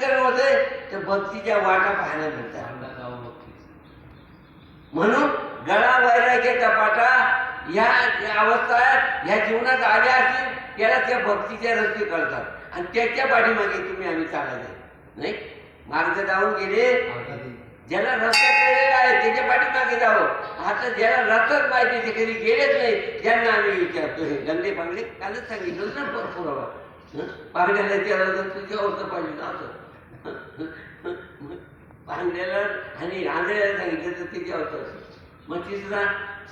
शुद्धीकरण होते तर भक्तीच्या वाटा पाहायला मिळतात. म्हणून गळा वैराग्याचा पाटा ह्या ज्या अवस्था ह्या जीवनात आल्या असतील त्याला त्या भक्तीच्या रस्ते कळतात. आणि त्याच्या पाठीमागे तुम्ही आम्ही चालायचे नाही? मार्ग जाऊन गेले ज्याला रस्ता कळलेला आहे त्याच्या पाठीमागे जावं. आता ज्याला रस्ताच माहिती ते कधी गेलेच नाही ज्यांना आम्ही विचारतो. हे गंदे पांगडे कालच सांगितलं ना पुरावा? पांगड्याला तर तुझी अवस्था पाहिजे असं पांगड्याला आणि आंधळ्याला सांगितलं तर किती अवस्था मग तिसरा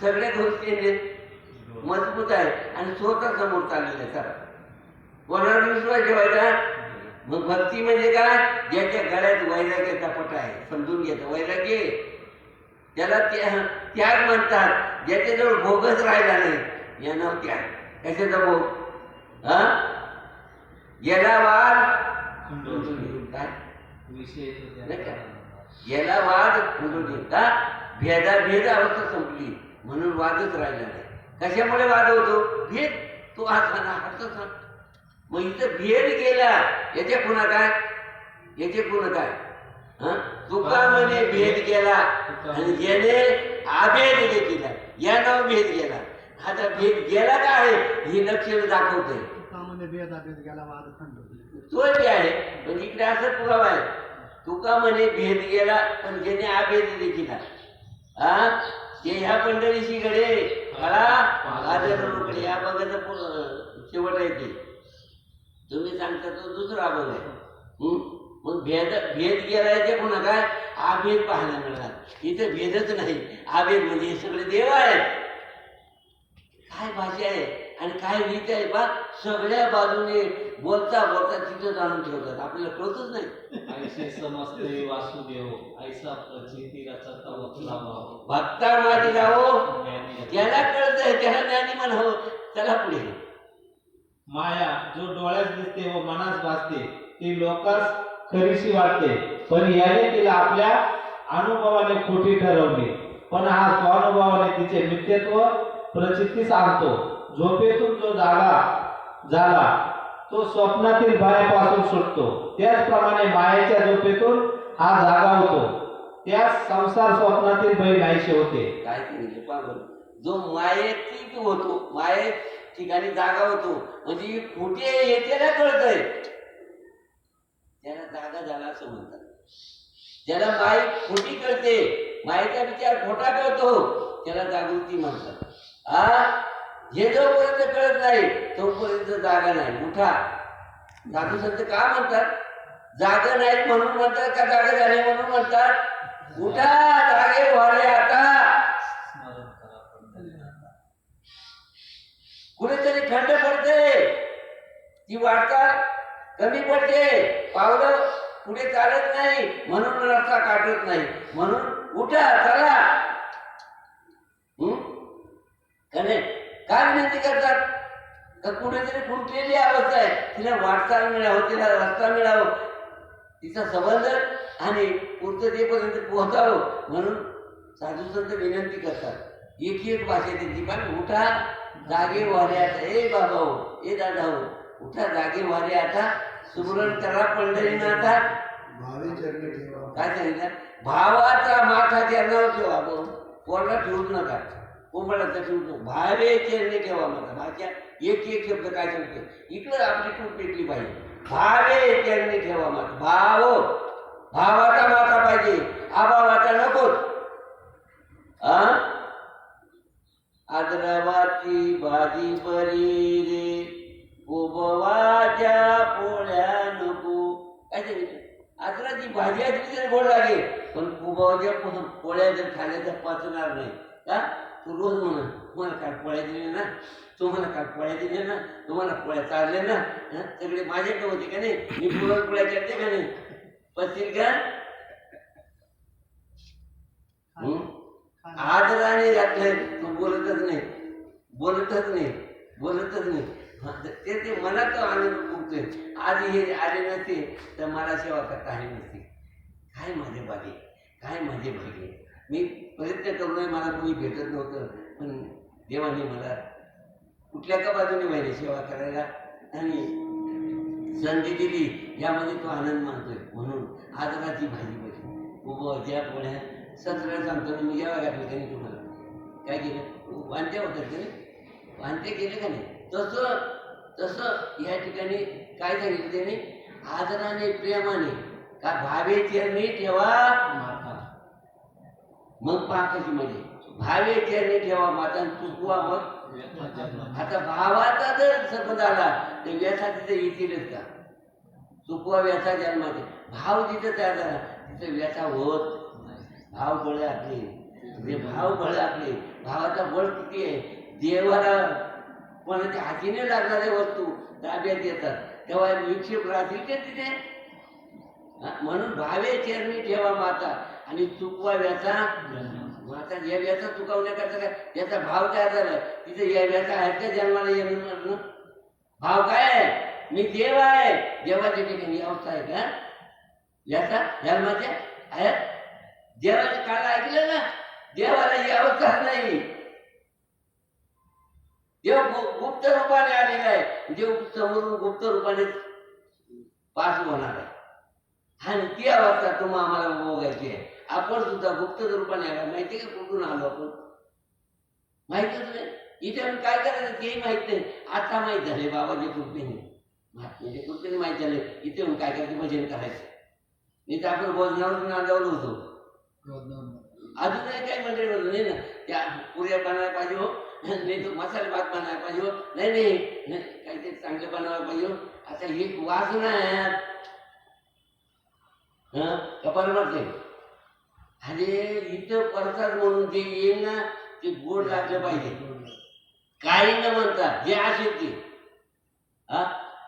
सगळ्या गोष्टीने मजबूत आहे. आणि स्वतः समोर चाललेलं आहे सर कोणावर विश्वास ठेवायचा? मग भक्ती म्हणजे काय? ज्याच्या गळ्यात वैराग्याचा पट आहे. समजून घ्यायचं वैराग्य त्याला त्या- त्याग म्हणतात. ज्याच्याजवळ भोगच राहिला नाही या नाव त्याग. याच्याचा भोग? हा? याला वाद नाही का? वाद म्हणून का भेदाभेद अवस्था संपली. म्हणून वादच राहिला नाही. कशामुळे वाद होतो? भेद. तो हा सांग हा मग इथं भेद गेला याचे पुन्हा काय? याचे पुन्हा काय? हं? तुका म्हणे भेद गेला आणि याने आभेद केला. या नाव भेद गेला आता भेद गेला काय? हे लक्षण दाखवतंय. तुकामध्ये भेदाभेद गेला वाद खंड तो जे आहे. म्हणजे इकडे असं पुरावा आहे. तुका म्हणे भेद गेला पण ज्याने आभेद देखील हा? ते ह्या पंढरीशी घडे कळा आदरकडे या बघायचं पु- शेवट आहे ते. तुम्ही सांगता तो दुसरा अभंग आहे. मग भेद भेद गेला ते पुन्हा काय? आभेद पाहायला मिळणार. इथे भेदच नाही. आभेद म्हणजे हे सगळे देव आहेत. काय भाषा आहे? आणि काय रीत आहे बा सगळ्या बाजूने बोलता बोलता तिथं जाणून ठेवतात. आपल्याला कळतच नाही. ऐसे समजते वासुदेव भक्ता माझी ज्ञानी ज्याला कळतंय त्याला ज्ञानी म्हणावं त्याला पुढे. माया जो डोळ्यास दिसते व मनास भासते ती लोकास खरीशी वाटते. पण याने तिला आपल्या अनुभवाने खोटी ठरवली. पण हा स्वानुभवाने तिचे मिथ्यत्व प्रचितीस आणतो. झोपेतून जो जागा झाला तो स्वप्नातील भयापासून सुटतो. त्याचप्रमाणे मायेच्या झोपेतून हा जागा होतो. त्याच संसार स्वप्नातील भय नाहीशे होते. काय जो मायेची होतो माये ठिकाणी जागा होतो म्हणजे खोटी आहे हे त्याला कळतंय. त्याला जागा झाला असं म्हणतात. ज्याला माय खोटी कळते मायेचा विचार खोटा कळतो त्याला जागृती म्हणतात. हा हे जोपर्यंत कळत नाही तोपर्यंत जागा नाही. उठा. साधू संत का म्हणतात? जागा नाही म्हणून म्हणतात का जागा झाली म्हणून म्हणतात? उठा जागे व्हावे आता. कुठेतरी थंड पडते. ती वाटचाल कमी पडते. पावलं पुढे चालत नाही म्हणून रस्ता काटत नाही. म्हणून उठा चला. हं? काय विनंती करतात? का कुठेतरी फुटलेली अवस्था आहे. तिला वाटचाल मिळावं तिला रस्ता मिळावं. तिचा संबंध आणि पूर्ततेपर्यंत पोहोचावं म्हणून साधू संत विनंती करतात. एक एक भाषा त्यांची पण उठा जागे वारे आता ए बाबा हो ए दादा हो उठा जागे वारे आता सुमरण करा पंढरीनाथा. ठेवा. काय सांगितलं? भावाचा माथा चरणावर ठेवा कोणाला ठेवूच नका. कोंबडा ठेवू भावे चेरणे ठेवा म्हणतात भाज्या एक एक शब्द काय सांगतो इकडं आपली टूप पेटली पाहिजे. भावे चेरणे ठेवा मात भाव. भावाचा माता पाहिजे. अभावाचा नकोच. आ आदरावाची भाजी बरी रे. उभवाच्या पोळ्या नको. काय सांगितलं आदराची भाजी असली तरी गोड लागेल. पण कुबावच्या पोळ्या जर खाल्या तर पचणार नाही. का तू रोज म्हणा तुम्हाला काय पोळ्या दिल्या ना? तुम्हाला काय पोळ्या दिल्या ना? तुम्हाला पोळ्या चालल्या ना? सगळे माझ्याकडे होते का नाही? मी पुरण पोळ्या करते का नाही? पचतील का? आदराने घातलंय तू बोलतच नाही. बोलतच नाही. बोलतच नाही. ते ते मनात आनंद उठतोय आज हे आले नसते तर मला सेवा करता आली नसती. काय माझे बागे? काय माझे भागे मी प्रयत्न करूनही मला कोणी भेटत नव्हतं. पण देवाने मला कुठल्या का बाजूने माहिती सेवा करायला आणि संधी दिली यामध्ये तो आनंद मानतोय. म्हणून आदराची भाजी बघी. उभ्या पोळ्या सतरा सांगतो मी यावं घातलं का तुम्हाला. काय केलं? वांत्या होतात का नाही? वांते केले का नाही? तसं तसं या ठिकाणी काय सांगितलं त्याने? आदराने प्रेमाने का भावे चरणी ठेवा मग पहा म्हणजे भावे चरणी ठेवा माता चुकवा मग आता भावाचा जर संबंध आला तर व्यथा तिथे येतीलच का? चुकवा व्यथा जन्माचे. भाव जिथे तयार झाला तिथे व्यथा होत भाव बळ आपले. म्हणजे भाव बळ आपले भावाचा बळ किती आहे? देवाला कोणाच्या हातीने लागणाऱ्या वस्तू ताब्यात येतात तेव्हा विक्षेप राहतील का तिथे? म्हणून भावे चरणी ठेवा माता. आणि चुकवा आता माता या व्यथा चुकवण्याकरता काय? याचा भाव काय झाला तिथे या व्यथा आहेत का जन्माला येणं भाव काय आहे? मी देव आहे. देवाच्या ठिकाणी अवस्था आहे का? याचा जन्माच्या आहेत. देवाच्या काल ऐकलं ना? देवाला ही अवस्था नाही. देव गुप्त रूपाने आलेला आहे. देव समोरून गुप्त रूपाने पास होणार आहे. आणि ती अवस्था तुम्हाला आम्हाला भोगायची आहे. आपण सुद्धा गुप्त रूपाने आला. माहिती आहे का कुठून आलो आपण? माहितीच नाही. इथे आपण काय करायचं तेही माहीत नाही. आता माहीत झाले बाबाच्या कृपेने महात्म्याच्या कृपेने माहीत झाले इथे येऊन काय करायचं? भजन करायचं. नाही तर आपण भोजनावर नांदावर होतो. अजूनही काही मंडळी होतो नाही ना? त्या पुऱ्या बनायला पाहिजे हो. नाही तर मसाले भात बनायला पाहिजे हो. नाही नाही. काहीतरी चांगलं बनवायला पाहिजे हो. आता ही वासना आहे हं? का बरोबर ते? अरे इथं प्रसाद म्हणून जे येईल ना ते गोड लागलं पाहिजे. काही न म्हणतात जे असेल ते. हा?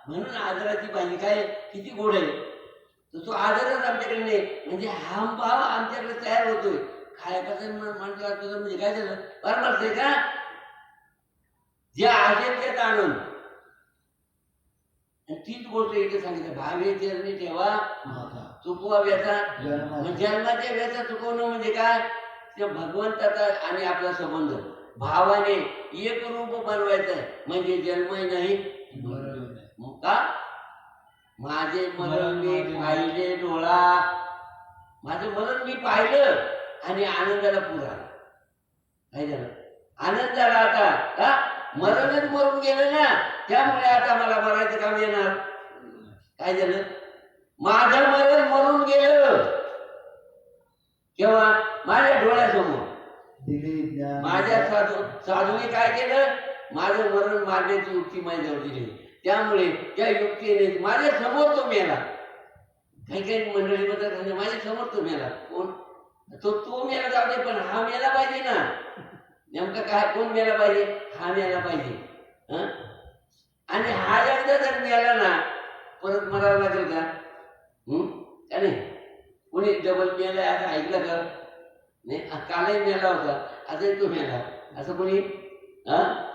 म्हणून आदराची भाजी काय किती गोड आहे. तर तो आदरच आमच्याकडे नाही. म्हणजे हा भाव आमच्याकडे तयार होतोय. काय कसं म्हणतो म्हणजे काय झालं? बरोबर आहे का? जे असेल ते आणून. आणि तीच गोष्ट इथे सांगितलं. भावे चरणी ठेवा. चुकवा व्यथा. जन्माच्या व्यथा चुकवणं म्हणजे काय? ते भगवंताचा आणि आपला संबंध. भावाने एक रूप बनवायचं म्हणजे जन्मही नाही का? माझे मरण मी पाहिले डोळा. माझं मरण मी पाहिलं आणि आनंदाला पुरा काय झालं? आनंद झाला आता का? मरणच मरून गेलं ना त्यामुळे आता मला मरायचं काम येणार. काय झालं? माझं मरण केव्हा माझ्या डोळ्यासमोर माझ्या साधू साधूने काय केलं? माझं मरण मारण्याची युक्ती माझ्याजवळ दिली. त्यामुळे त्या युक्तीने माझ्यासमोर तो मेला. काही काही मंडळी म्हणतात माझ्यासमोर तो मेला. कोण? तो तो मेला जाऊ दे पण हा मेला पाहिजे ना. नेमका काय कोण मेला पाहिजे? हा मेला पाहिजे. हं? आणि हा एकदा जर मेला ना परत मरावं लागेल का? हं? का नाही? कोणी डबल मेला असं ऐकलं का? नाही कालही मेला होता आजही तो मेला असं कोणी? हा?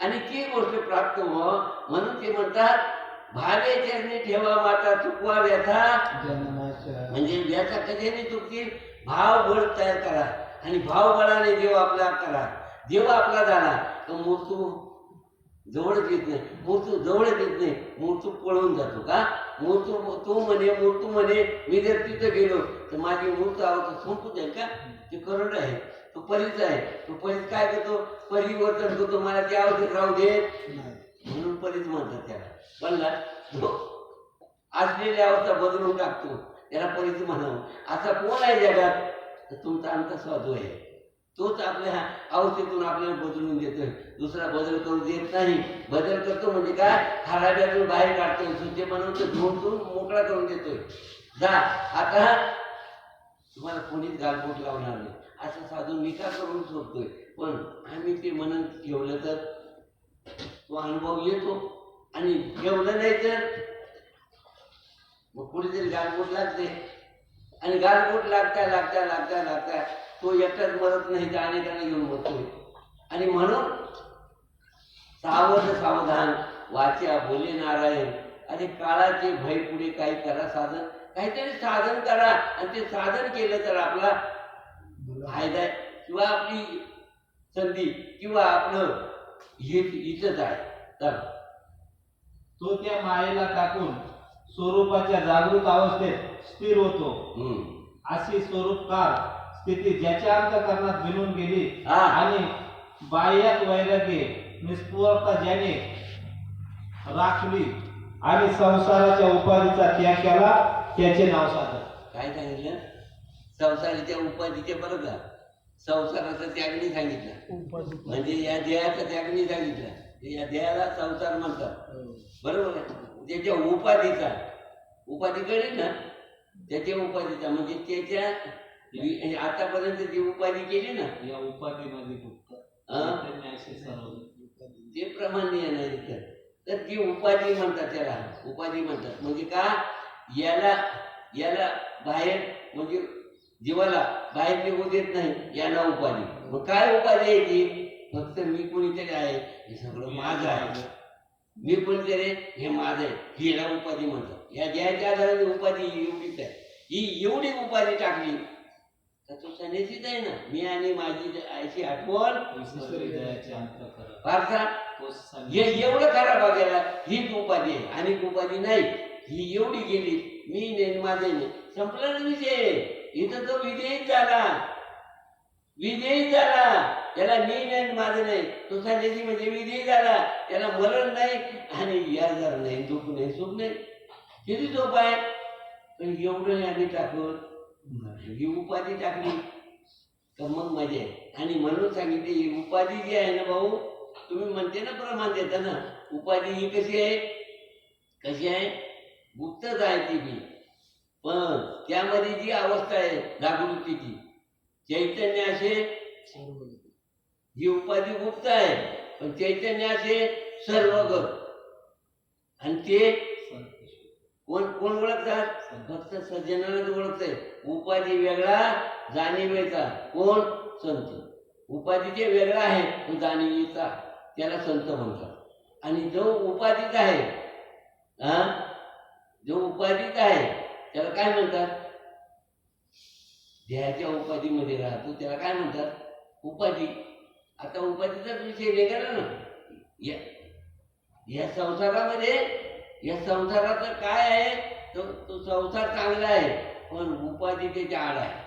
आणि ती गोष्ट प्राप्त हो म्हणून ते म्हणतात भावे चरणी ठेवा माता चुकवा व्यथा. म्हणजे व्यथा कधी चुकतील भाव बळ तयार करा. आणि भाव बळाने देव आपला करा. देव आपला झाला. तर मूर्तू जवळच येत नाही. मूर्तू जवळच येत नाही. मूर्तू पळून जातो का? मूर्तू तो म्हणे मूर्तू म्हणे मी जर तिथं गेलो तर माझी मूर्त आवडतं संपून जाईल का? ते करंट आहे. तो परीच आहे. तो परीच काय करतो? परिवर्तन करतो. मला ते आवडत राहू दे. म्हणून परीच म्हणतात त्याला. बनला तो असलेली अवस्था बदलून टाकतो. त्याला परीच म्हणावं. असा कोण आहे जगात? तर तुमचा आमचा स्वादू आहे. तोच आपल्या अवस्थेतून आपल्याला बदलून देतोय. दुसरा बदल करू देत नाही. बदल करतो म्हणजे काय? खराब्यातून बाहेर काढतोय. शुद्ध बनवतो धुवतून मोकळा करून देतोय. जा. आता तुम्हाला कोणीच गालबोट लावणार नाही. असं साधून निका करून सोडतोय पण आम्ही ते मनन ठेवलं तर तो अनुभव येतो. आणि ठेवलं नाही तर मग कुठेतरी गालबोट लागते. आणि गालबोट लागता लागता लागता लागता तो एकटाच मरत नाही तर अनेकांना घेऊन मरतोय आणि म्हणून सावध सावधान वाच्या बोले नारायण आणि काळाचे भय पुढे काही करा साधन. काहीतरी साधन करा आणि ते साधन केलं तर आपला फायदा किंवा आपली संधी किंवा आपलं हित हितच आहे. तर तो त्या मायेला टाकून स्वरूपाच्या जागृत अवस्थेत स्थिर होतो. अशी स्वरूपकार स्थिती ज्याच्या अंतकरणात विणून गेली हा. आणि बाह्यात वैराग्य निस्पृहता ज्याने राखली आणि संसाराच्या उपाधीचा त्याग केला त्याचे नाव साधन काय सांगितलं? संसाराच्या उपाधीचे बरं का. संसाराचा त्यागणी सांगितलं. म्हणजे या देहाचा त्यागणी सांगितलं. या देहाला संसार म्हणतात. बरोबर आहे. त्याच्या उपाधीचा. उपाधी कळेल ना? त्याच्या उपाधीचा. म्हणजे त्याच्या वि- आतापर्यंत जी उपाधी केली ना या उपाधीमध्ये गुप्त हा? त्यांनी असे सर्व ते प्रमाण येणार इथं तर ती उपाधी म्हणतात त्याला. उपाधी म्हणतात. म्हणजे का? याला याला बाहेर म्हणजे जीवाला बाहेर निघू देत नाही याला उपाधी. मग काय उपाधी आहे ती? फक्त मी कोणीतरी आहे हे सगळं माझं आहे. मी कोणीतरी हे माझं आहे. ही याला उपाधी म्हणतात. या द्यायच्या आधाराने उपाधी ही एवढीच आहे. ही एवढी उपाधी टाकली सन्यासीच आहे ना. मी आणि माझी आईची आठवण. फारसा. हे. एवढं करा बघायला हीच उपाधी आहे आणि उपाधी नाही. ही एवढी गेली मी नाही माझे नाही संपला ना विषय इथं तो विजयीच झाला. विजयी झाला. त्याला मी नाही माझं नाही तो संन्यासी म्हणजे विजयी झाला. त्याला मरण नाही आणि याजार नाही दुःख नाही सुख नाही. किती सोपं आहे? पण एवढं यांनी टाकून ही उपाधी टाकली. तर मग मजा आहे आणि म्हणून सांगितले ही उपाधी जी आहे ना भाऊ तुम्ही म्हणते ना प्रमाण देता ना उपाधी ही कशी आहे? कशी आहे? गुप्तच आहे ती बी. पण त्यामध्ये जी अवस्था आहे जागृतीची चैतन्य असे ही उपाधी गुप्त आहे. पण चैतन्य असे सर्वगत आणि ते कोण ओळखतात? भक्त सज्जनालाच ओळखतंय उपाधी वेगळा जाणीवेचा. कोण? संत. उपाधी जे वेगळा आहे तो जाणीवेचा. त्याला संत म्हणतात. आणि जो उपाधीत आहे हा? जो उपाधीत आहे त्याला काय म्हणतात? देहाच्या उपाधीमध्ये राहतो त्याला काय म्हणतात? उपाधी. आता उपाधीचाच विषय वेगळा ना. या या संसारामध्ये या संसाराचं काय आहे? तो तो संसार चांगला आहे पण उपाधी त्याच्या आड आहे.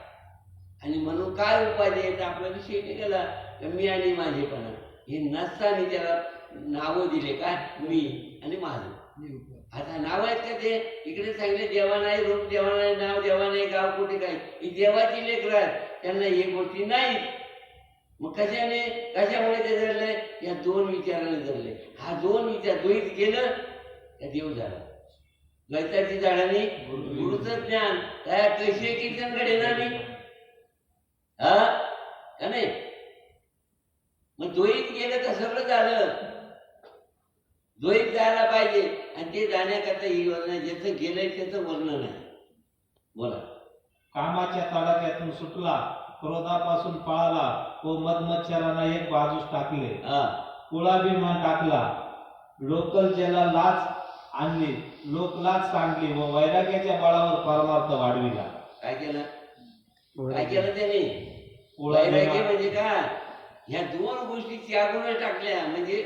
आणि म्हणून काय उपाधी आहे? तर आपला विषय निघाला का मी आणि माझेपणा हे नसताना त्याला नावं दिले काय मी आणि माझं. आता नाव आहेत का ते? इकडे सांगितले देवा नाही रूप देवा नाही नाव देवा नाही गाव कुठे काय? ही देवाची लेकरं आहेत. त्यांना हे गोष्टी नाही मग कशाने? कशामुळे ते धरले? या दोन विचाराने धरले. हा दोन विचार द्वैत गेलं का देव झाला? द्वैताची झाडाने गुरुचं ज्ञान. काय कैसे कीर्तनकडे ना मी? हा? का नाही? मग द्वैत गेलं तर सगळं झालं. द्वैत जायला पाहिजे. आणि ते जाण्याकरता ही वर्णन ज्याचं गेलंय त्याचं वर्णन आहे. बोला. कामाच्या तडाख्यातून सुटला क्रोधापासून पळाला व मधमच्छरांना एक बाजूस टाकले. हा. कुळाभिमान टाकला. लोकल ज्याला लाच आणली. लोकलाच सांडली व वैराग्याच्या बळावर परमार्थ वाढविला. काय केलं? काय केलं त्याने? वैराग्य म्हणजे काय? ह्या दोन गोष्टी त्यागून टाकल्या. म्हणजे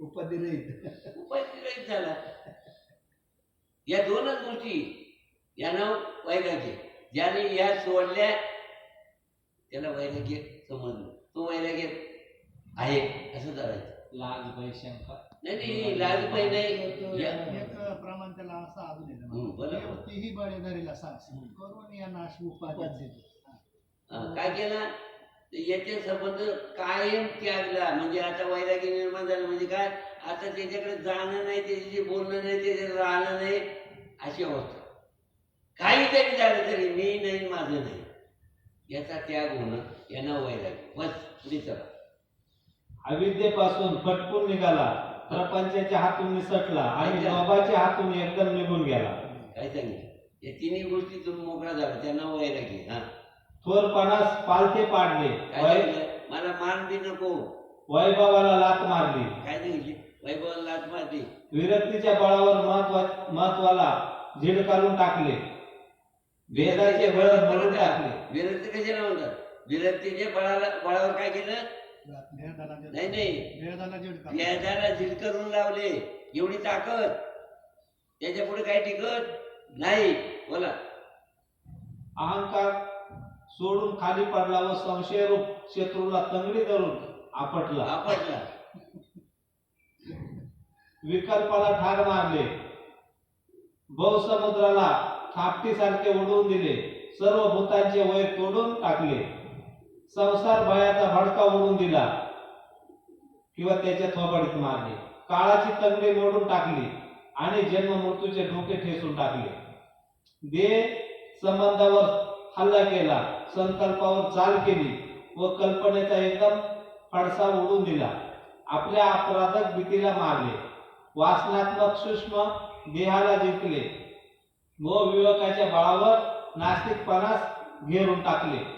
उपाधी रहित उपायरहित झाला. या दोनच गोष्टी. यानं वैराग्य. ज्याने या सोडल्या त्याला वैराग्य समजलं. तो वैराग्य आहे असं धरायचं. लाज भयशंका नाही नाही लाजपाई नाही या- एक प्रमाण त्याला असं अजून तीही करून या नाश उपाधी हा, काय केलं? तर याचे संबंध कायम त्यागला. म्हणजे आता वैराग्य निर्माण झालं म्हणजे काय? आता त्याच्याकडे जाणं नाही त्याच्याशी बोलणं नाही त्याच्याकडे राहणं नाही अशी अवस्था काही जरी झालं तरी मी नाही माझं नाही. याचा त्याग होणं यांना वैराग्य. बस पुढे चला. अविद्येपासून फटकून निघाला. प्रपंचाच्या हातून निसटला आणि. बाबाच्या हातून एकदम निघून गेला. काय सांगितलं? या तिन्ही गोष्टीतून मोकळा झाला त्यांना वैराग्य हा. थोरपणास पालथे पाडले. काय वै- सांगितलं मला मान बी नको. वैभवाला लात मारली. काय सांगितले? वैभव लाच मारली. विरक्तीच्या बळावर महत्वा महत्वाला झिडकारून टाकले. वेदाचे बळ म्हणून टाकले. विरक्ती कशाला म्हणतात? विरक्तीच्या बळाला बळावर काय केलं? नाही नाही. व्याजाला झिलकरून लावले. एवढी ताकद. त्याच्या पुढे काही टिकत नाही. बोला. अहंकार सोडून खाली पडला व संशयरूप शत्रूला तंगडी धरून आपटला. आपटला. विकल्पाला ठार मारले. बहुसमुद्राला थापटीसारखे उडवून दिले. सर्व भूतांचे वय तोडून टाकले. संसार भयाचा हडका ओढून दिला. किंवा त्याच्या थोबाडीत मारले. काळाची तंगडी मोडून टाकली. आणि जन्म मृत्यूचे डोके ठेसून टाकले. देह संबंधावर हल्ला केला. संकल्पावर चाल केली व कल्पनेचा एकदम फडसा उडून दिला. आपल्या अपराधक भीतीला मारले. वासनात्मक सूक्ष्म देहाला जिंकले. व विवेकाच्या बळावर नास्तिकपणास घेरून टाकले.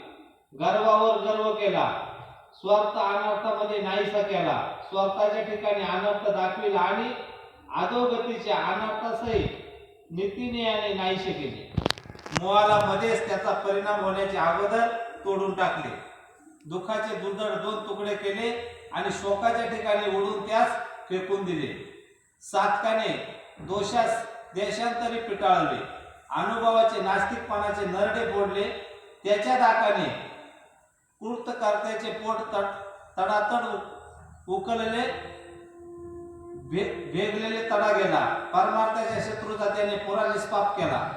गर्वावर गर्व केला. स्वार्थ अनर्थामध्ये नाहीसा केला. स्वार्थाच्या ठिकाणी अनर्थ दाखविला आणि अधोगतीच्या अनर्थासहित नीतीने नाहीसे केले. मोहाला मध्येच त्याचा परिणाम होण्याच्या अगोदर तोडून टाकले. दुःखाचे दुर्धड दोन तुकडे केले आणि शोकाच्या ठिकाणी ओढून त्यास फेकून दिले. सातकाने दोषास देशांतरी पिटाळले. अनुभवाचे नास्तिकपणाचे नरडे फोडले. त्याच्या दाकाने कृतकर्त्याचे पोट तड तडातड उकलले भे- भेगलेले तडा गेला. परमार्थाच्या शत्रूचा त्याने पुरा निष्पाप केला.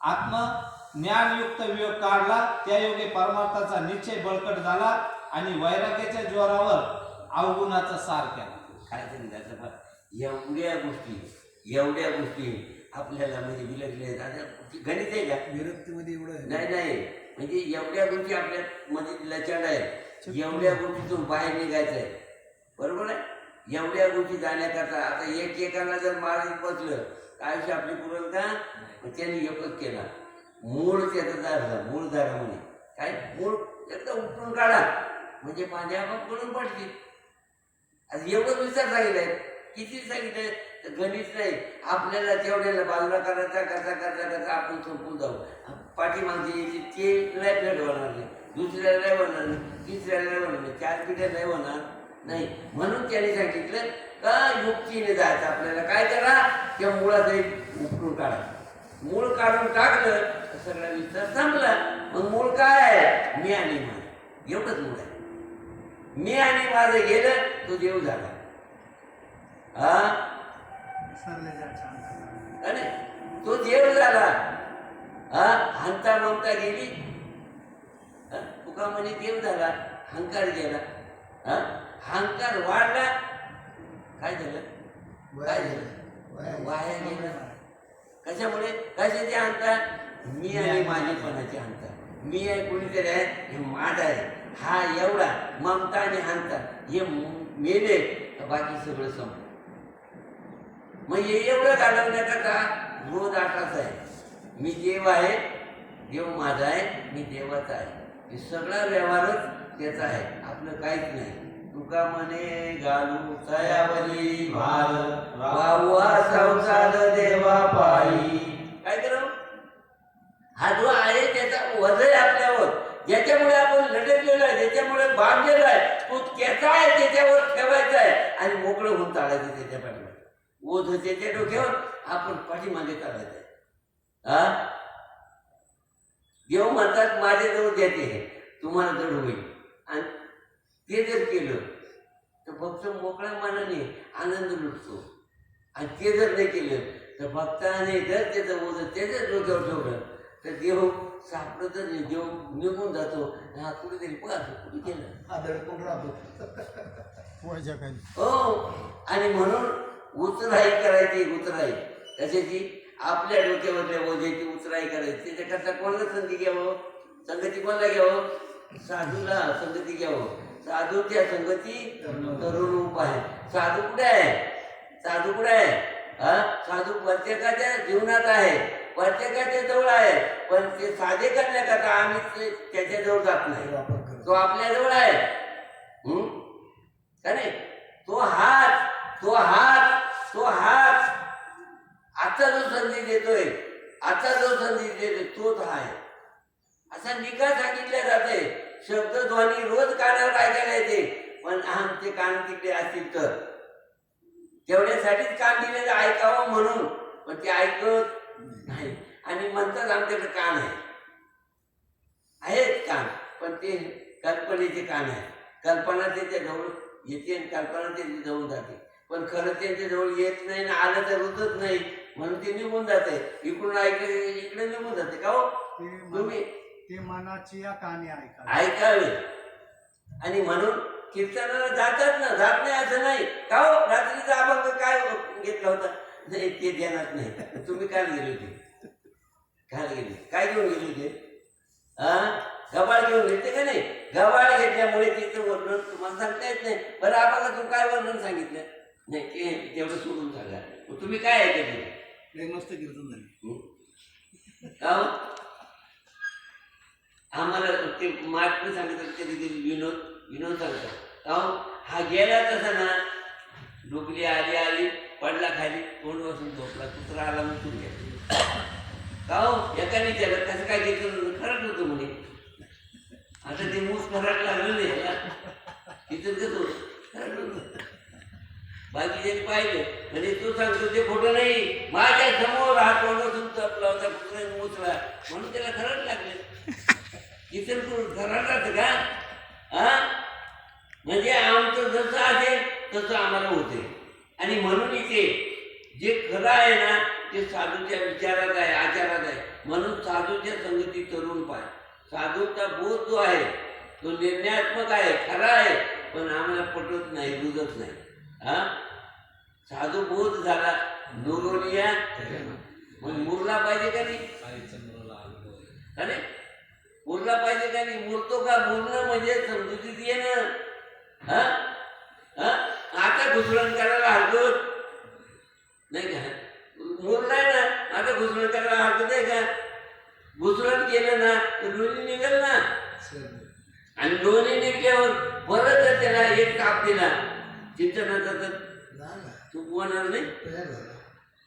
आत्म ज्ञानयुक्त वियोग काढला. त्या योगे परमार्थाचा निश्चय बळकट झाला आणि वैराग्याच्या जोरावर अवगुणाचा सार केला. काय बा- एवढ्या गोष्टी एवढ्या गोष्टी आपल्याला म्हणजे ती गणित आहे का? विरक्तीमध्ये एवढं. नाही. नाही. म्हणजे एवढ्या गोष्टी आपल्या मध्ये लचंड आहेत. एवढ्या गोष्टीतून बाहेर निघायचं आहे बरोबर आहे? एवढ्या गोष्टी जाण्याकरता आता एक एकाला जर मारत बसलं तर आयुष्य आपली पुरण का? त्यांनी एकच केला. मूळ त्याचा झाला मूळ झाला म्हणे काय? मूळ एकदम उपटून काढा. म्हणजे पांढ्या आपण पडून पडतील. आज एवढं विचार सांगितलंय. किती सांगितलंय? तर गणित नाही. आपल्याला तेवढ्याला बाजूला करायचा करता करता करता आपण संपून जाऊ. पाठीमागची यायची ते नाही फेड होणार नाही दुसऱ्याला नाही होणार नाही तिसऱ्याला नाही होणार नाही चार पिढ्या नाही होणार नाही. म्हणून त्याने सांगितलं का युक्तीने जायचं आपल्याला? काय करा? त्या मुळात एक उपटून काढा. मूळ काढून टाकलं तर सगळा विस्तार संपला. मग मूळ काय आहे? मी आणि माझं. एवढंच मूळ आहे. मी आणि माझं गेलं तो देव झाला. हा? नाही? तो देव झाला. हंता ममता गेली? तुका म्हणे देव झाला हंकार गेला. हंकार वाढला. काय झालं? काय झालं? वाया गेलं. कशामुळे? कशाचे अंतर मी आणि माझेपणाचे अंतर मी आहे कोणीतरी आहे? हे माझ आहे. हा एवढा ममता आणि अंतर हे मेले. तर बाकी सगळं संपलं. मग हे एवढं घालवण्याकरता रोज आठाच आहे. मी देव आहे देव माझा आहे मी देवाचा आहे. हे सगळा व्यवहारच त्याचा आहे. आपलं काहीच नाही. तुका म्हणे घालू तयावरी भाल वाहुआ संसार देवा पायी. काय करू? हा जो आहे त्याचा वजय आहे आपल्यावर. ज्याच्यामुळे आपण लढलेलो आहे ज्याच्यामुळे बांधलेलो आहे तो त्याचा आहे त्याच्यावर ठेवायचा आहे. आणि मोकळं होऊन चालायचं त्याच्या पाठीमागे. ओझ त्याच्या डोक्यावर आपण पाठीमागे चालायचं. हा? देव म्हणतात माझ्याजवळ देते तुम्हाला जड होईल. आणि ते जर केलं तर फक्त मोकळ्या मनाने आनंद लुटतो. आणि ते जर नाही केलं तर भक्ताने जर त्याचं ओझं त्याच्याच डोक्यावर ठेवलं तर देव सापडतच नाही. देव निघून जातो. हा कुठेतरी पाहतो कुठे गेलं? आदळपून राहतो? पोहायच्या खाली हो. आणि म्हणून उतराई करायची उतराई. कशाची? आपल्या डोक्यावरल्या ओझ्याची उतराई करायची. त्याच्याकरता कोणाला संधी घ्यावं? संगती कोणाला घ्यावं? साधूला संगती घ्यावं. साधूच्या संगती तरुण उपाय साधू कुठे आहे? साधू कुठे आहे? हा? साधू प्रत्येकाच्या जीवनात आहे. प्रत्येकाच्या जवळ आहे. पण ते साधे करण्याकरता आम्ही ते त्याच्याजवळ जात नाही. तो आपल्या जवळ आहे? का नाही? तो हात तो हात तो हात आजचा जो संधी देतोय आता जो संधी देतोय तोच हा आहे. असा निकाल सांगितला जाते शब्दध्वनी रोज कानावर ऐकायला येते पण आमचे कान तिकडे असतील तर. तेवढ्यासाठीच कान दिलेलं ऐकावं म्हणून पण ते ऐकत नाही. आणि म्हणतात आमच्याकडे कान आहे. आहेत कान पण ते कल्पनेचे कान आहे. कल्पना त्याच्याजवळ येते आणि कल्पना त्याच्याजवळ जाते. पण खरं त्यांच्या जवळ येत नाही ना आलं तर होतच नाही. म्हणून ते निघून जाते. इकडून ऐक इकडे निघून जाते. का हो? तुम्ही ते मनाची या काने ऐका. ऐकावे. आणि म्हणून कीर्तनाला जातात ना जात नाही असं नाही. का हो? रात्रीचा अभंग काय घेतला होता? नाही ते ध्यानात नाही. तुम्ही काल गेले होते. काल गेले. काय घेऊन गेले होते? हा गबाळ घेऊन घेतले का नाही? गबाळ घेतल्यामुळे तिचं वर्णन तुम्हाला सांगता येत नाही. बरं अभंगातून काय वर्णन सांगितलं? नाही ते तेवढं सोडून सांगा. तुम्ही काय ऐकत होते मस्त कीर्तन झाले. का हो. आम्हाला ते महात्मा सांगितलं कधी कधी विनोद विनोद सांगतात अहो हा गेला तसा ना डोकली आली आली पडला खाली कोण बसून झोपला कुत्रा आला म्हणून गेला. का हो एका विचारलं कसं काय घेतलं खरंच होतो म्हणे. आता ते मूस खराट लागलं नाही तिथं कसं बाकीच्यांनी पाहिलं. म्हणजे तू सांगतो ते खोटं नाही. माझ्यासमोर हा तोंडातून चपला होता कुत्र्याने मुचला. म्हणून त्याला खरंच लागलं. किचन तू खराटात का? हा म्हणजे आमचं जसं असेल तसं आम्हाला होते. आणि म्हणून इथे जे खरं आहे ना ते साधूच्या विचारात आहे आचारात आहे. म्हणून साधूच्या संगती तरुण पाय. साधूचा बोध जो आहे तो निर्णयात्मक आहे खरा आहे. पण आम्हाला पटत नाही रुजत नाही. हा साधू बोध झाला नुरोनिया मग मुरला पाहिजे का नाही? अरे मुरला पाहिजे का नाही? मुरतो का? मुरणं म्हणजे समजुतीत येणं हा? हा? आता घुसळण करायला हरकत नाही का? मुरलाय ना आता घुसळण करायला हरकत आहे का? घुसळण केलं ना तर दोन्ही निघेल ना. आणि दोन्ही निघल्यावर परत जर त्याला एक ताप दिला चिंतनाचा तर तू होणार नाही?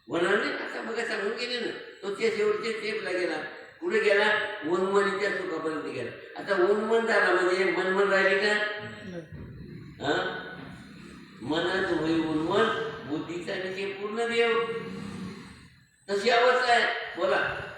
होणार नाही? आता बघा सांगून गेले ना. तो त्या शेवटच्या स्टेपला गेला. कुठे गेला वनमनीच्या सुखापर्यंत गेला. आता वनमन झाला म्हणजे मनमन राहिले का? हा? मनात होई उन्मन बुद्धीचा निश्चय पूर्ण देव. तशी अवस्था आहे. बोला.